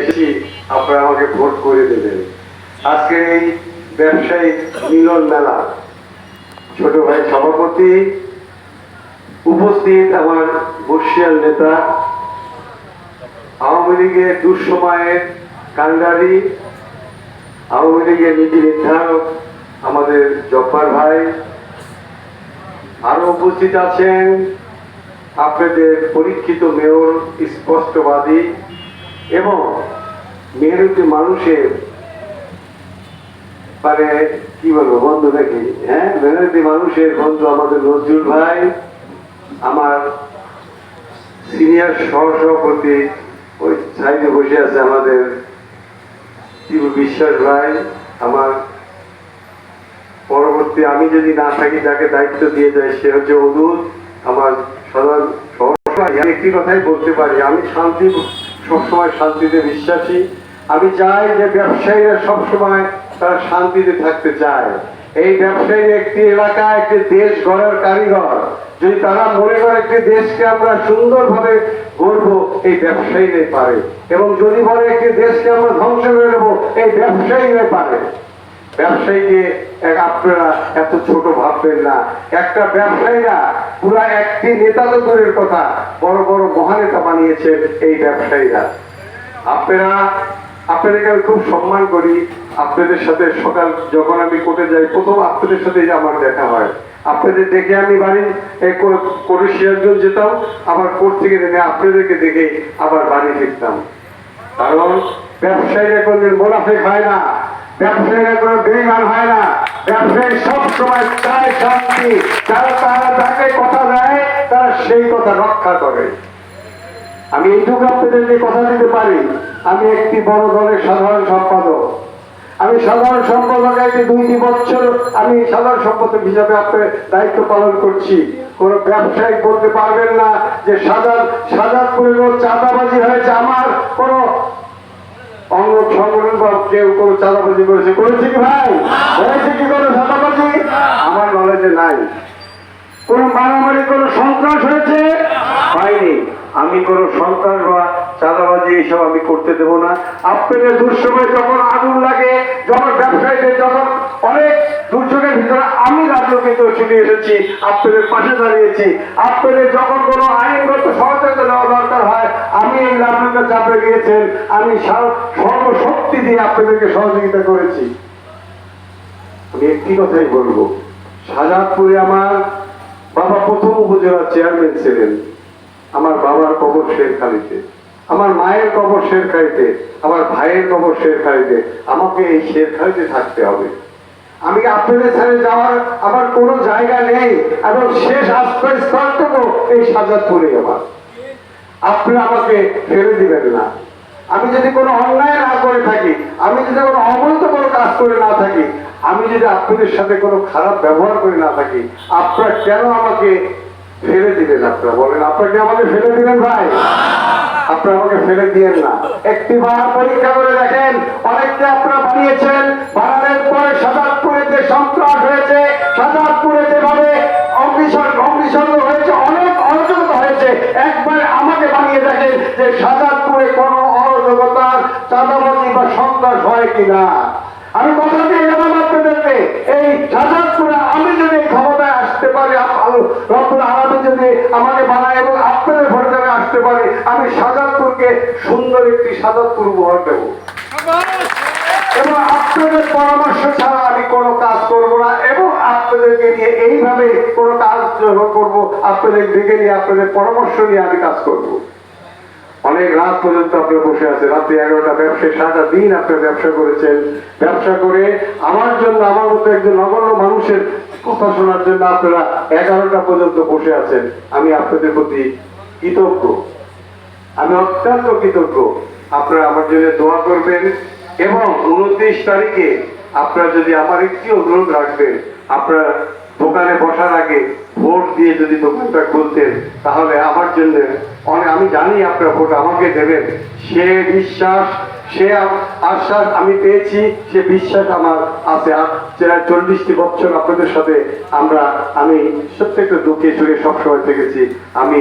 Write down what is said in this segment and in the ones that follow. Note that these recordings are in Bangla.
এসেছি, আপনারা আমাকে ভোট করে দেবেন। এই ব্যবসায়িক মিলন মেলা, ছোট ভাই সভাপতি, উপস্থিত আমার বর্ষিয়াল নেতা, আওয়ামী লীগের দুঃসময়ের কান্ডারি আওয়ামী লীগের নীতি নির্ধারক আমাদের জব্বার ভাই, আরও উপস্থিত আছেন আপনাদের পরীক্ষিত মেয়র, স্পষ্টবাদী এবং মেহনতি মানুষের মানে কি বলব, বন্ধু নাকি হ্যাঁ? মেহনতি মানুষের বন্ধু আমাদের নজরুল ভাই, আমার সিনিয়র সহসভাপতি, ওই সাইডে বসে আছে আমাদের টিপু বিশ্বাস ভাই, আমার পরবর্তী আমি যদি না থাকি যাকে দায়িত্ব দিয়ে যায়, সে হচ্ছে অদূত, আমার সাধারণ একটি কথাই বলতে পারি, আমি শান্তি সবসময় শান্তিতে বিশ্বাসী। আমি চাই যে ব্যবসায়ীরা সবসময় তারা শান্তিতে থাকতে চায়। এই ব্যবসায়ী একটি এলাকা, একটি দেশ গড়ার কারিগর। যদি তারা মনে করে একটি দেশকে আমরা সুন্দরভাবে গড়বো, এই ব্যবসায়ীরাই পারে। এবং যদি বলে একটি দেশকে আমরা ধ্বংস করে নেব এই ব্যবসায়ীরাই পারে। ব্যবসায়ীকে আপনারা এত ছোট ভাববেন না। একটা ব্যবসায়ীরা পুরা একটি নেতা তো কথা বড় বড় মহানেতা বানিয়েছেন এই ব্যবসায়ীরা। আপনারা, আপনাদেরকে আমি খুব সম্মান করি। আপনাদের সাথে সকাল যখন আমি কোর্টে যাই, প্রথম আপনাদের সাথে আমার দেখা হয়। আপনাদের দেখে আমি বাড়ি করে যেতাম, আবার কোর্ট থেকে নেমে আপনাদেরকে দেখে আবার বাড়ি ফিরতাম। কারণ ব্যবসায়ীরা কোনদিন মোনাফেক হয় না। ব্যবসায়ীরা কোনো বেইমান হয় না। ব্যবসায়ী সব সময় চায় শান্তি। যারা তারা যাকে কথা দেয়, তারা সেই কথা রক্ষা করে। আমি এইটুকু আপনাদেরকে কথা দিতে পারি। আমি একটি বড় দলের সাধারণ সম্পাদক। আমি সাধারণ সম্পাদক একটি দুইটি বছর আমি সাধারণ সম্পাদক হিসাবে আপনার দায়িত্ব পালন করছি। কোন ব্যবসায়ী বলতে পারবেন না যে সাজাদ সাজাদপুরের চাঁদাবাজি হয়েছে আমার। কোনো আমি কোন সন্ত্রাস বা চাঁদাবাজি এইসব আমি করতে দেব না। আপনাদের দুঃসময় যখন আগুন লাগে, যখন ব্যবসায়ীদের যখন অনেক দুর্যোগের ভিতরে আমি রাজনীতিতে ছুটে এসেছি, আপনাদের পাশে দাঁড়িয়েছি, আপনাদের যখন কোনো আইনগত হয় আমি এই চাপে গিয়েছেন। আমি সর্বশক্তি দিয়ে আপনাদেরকে সহযোগিতা করেছি। আমি একটি কথাই বলব। শাহজাদপুরে আমার বাবা প্রথম উপজেলা চেয়ারম্যান ছিলেন। আমার বাবার কবর শেরখালিতে। আমার মায়ের কবর শেরখালিতে। আমার ভাইয়ের কবর শেরখালিতে। আমাকে এই শেরখালিতে থাকতে হবে। আমি আপনাদের ছেড়ে যাওয়ার আমার কোনো জায়গা নেই। এবং শেষ আশ্রয়স্থলটুকু এই শাহজাদপুরে আমার। আপনারা আমাকে ফেলে দিবেন না। আমি যদি কোনো অন্যায় না করে থাকি, আমি যদি কোনো অবৈধ কোনো কাজ করে না থাকি, আমি যদি আপনাদের সাথে কোনো খারাপ ব্যবহার করে না থাকি, আপনারা কেন আমাকে ফেলে দিবেন আপনারা বলেন? আপনারা কি আমাকে ফেলে দিবেন ভাই? আপনারা আমাকে ফেলে দিয়েন না। একটি বার পরীক্ষা করে দেখেন অনেকটা আপনারা বানিয়েছেন, বানানোর পরে সাজাদপুরে যে সন্ত্রাস হয়েছে সাজাদপুরে যেভাবে সাজাদপুরে কোনো অরাজকতার চাঁদাবাজি বা সন্ত্রাস হয় কিনা? আমি কথা দিয়ে গেলাম আপনাদেরকে, এই সাজাদপুরে আমি যদি ক্ষমতায় আসতে পারি রব্বুল আলমী যদি আমাকে বানায় এবং আপনাদের ভোটে আমি আসতে পারি, আমি সাজাদপুরকে সুন্দর একটি সাজাদপুর উপহার দেবো। এবং আপনাদের পরামর্শ ছাড়া আমি কোনো কাজ করব না, এবং আপনাদেরকে নিয়ে এইভাবে কোনো কাজ করব, আপনাদের ডেকে নিয়ে, আপনাদের পরামর্শ নিয়ে আমি কাজ করব। অনেক রাত পর্যন্ত আপনি বসে আছেন। রাত্রি এগারোটা ব্যবসায় সারাটা দিন আপনি ব্যবসা করেছেন। ব্যবসা করে আমার জন্য, আমার মতো একজন নগণ্য মানুষের কথা শোনার জন্য আপনারা এগারোটা পর্যন্ত বসে আছেন। আমি আপনাদের প্রতি কৃতজ্ঞ। আমি অত্যন্ত কৃতজ্ঞ। আপনারা আমার জন্য দোয়া করবেন এবং উনত্রিশ তারিখে আপনারা যদি আমার একটি অনুরোধ রাখবেন, আপনারা দোকানে বসার আগে দিয়ে যদি দোকানটা খুলতেন তাহলে আমার জন্য আমি জানি আপনার ভোট আমাকে দেবেন। সে বিশ্বাস সে আশ্বাস আমি পেয়েছি, সে বিশ্বাস আমার আছে। যারা চল্লিশটি বছর আপনাদের সাথে আমরা, আমি প্রত্যেকটা দুঃখে সুখে সবসময় থেকেছি। আমি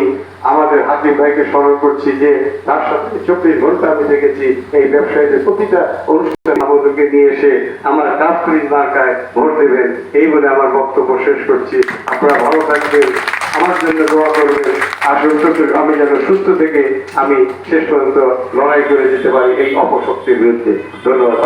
আমাদের হাকিম ভাইকে স্মরণ করছি যে তার সাথে চব্বিশ ঘণ্টা আমি দেখেছি এই ব্যবসায়ীদের প্রতিটা অনুষ্ঠান আমাদেরকে নিয়ে এসে আমার কাজ করি মার্কায় ভোট দেবেন। এই বলে আমার বক্তব্য শেষ করছি। আপনারা ভালো থাকবেন। আমার জন্য দোয়া করবেন আর সুস্থ আমি যেন সুস্থ থেকে আমি শেষ পর্যন্ত লড়াই করে যেতে পারি এই অপশক্তির বিরুদ্ধে। ধন্যবাদ।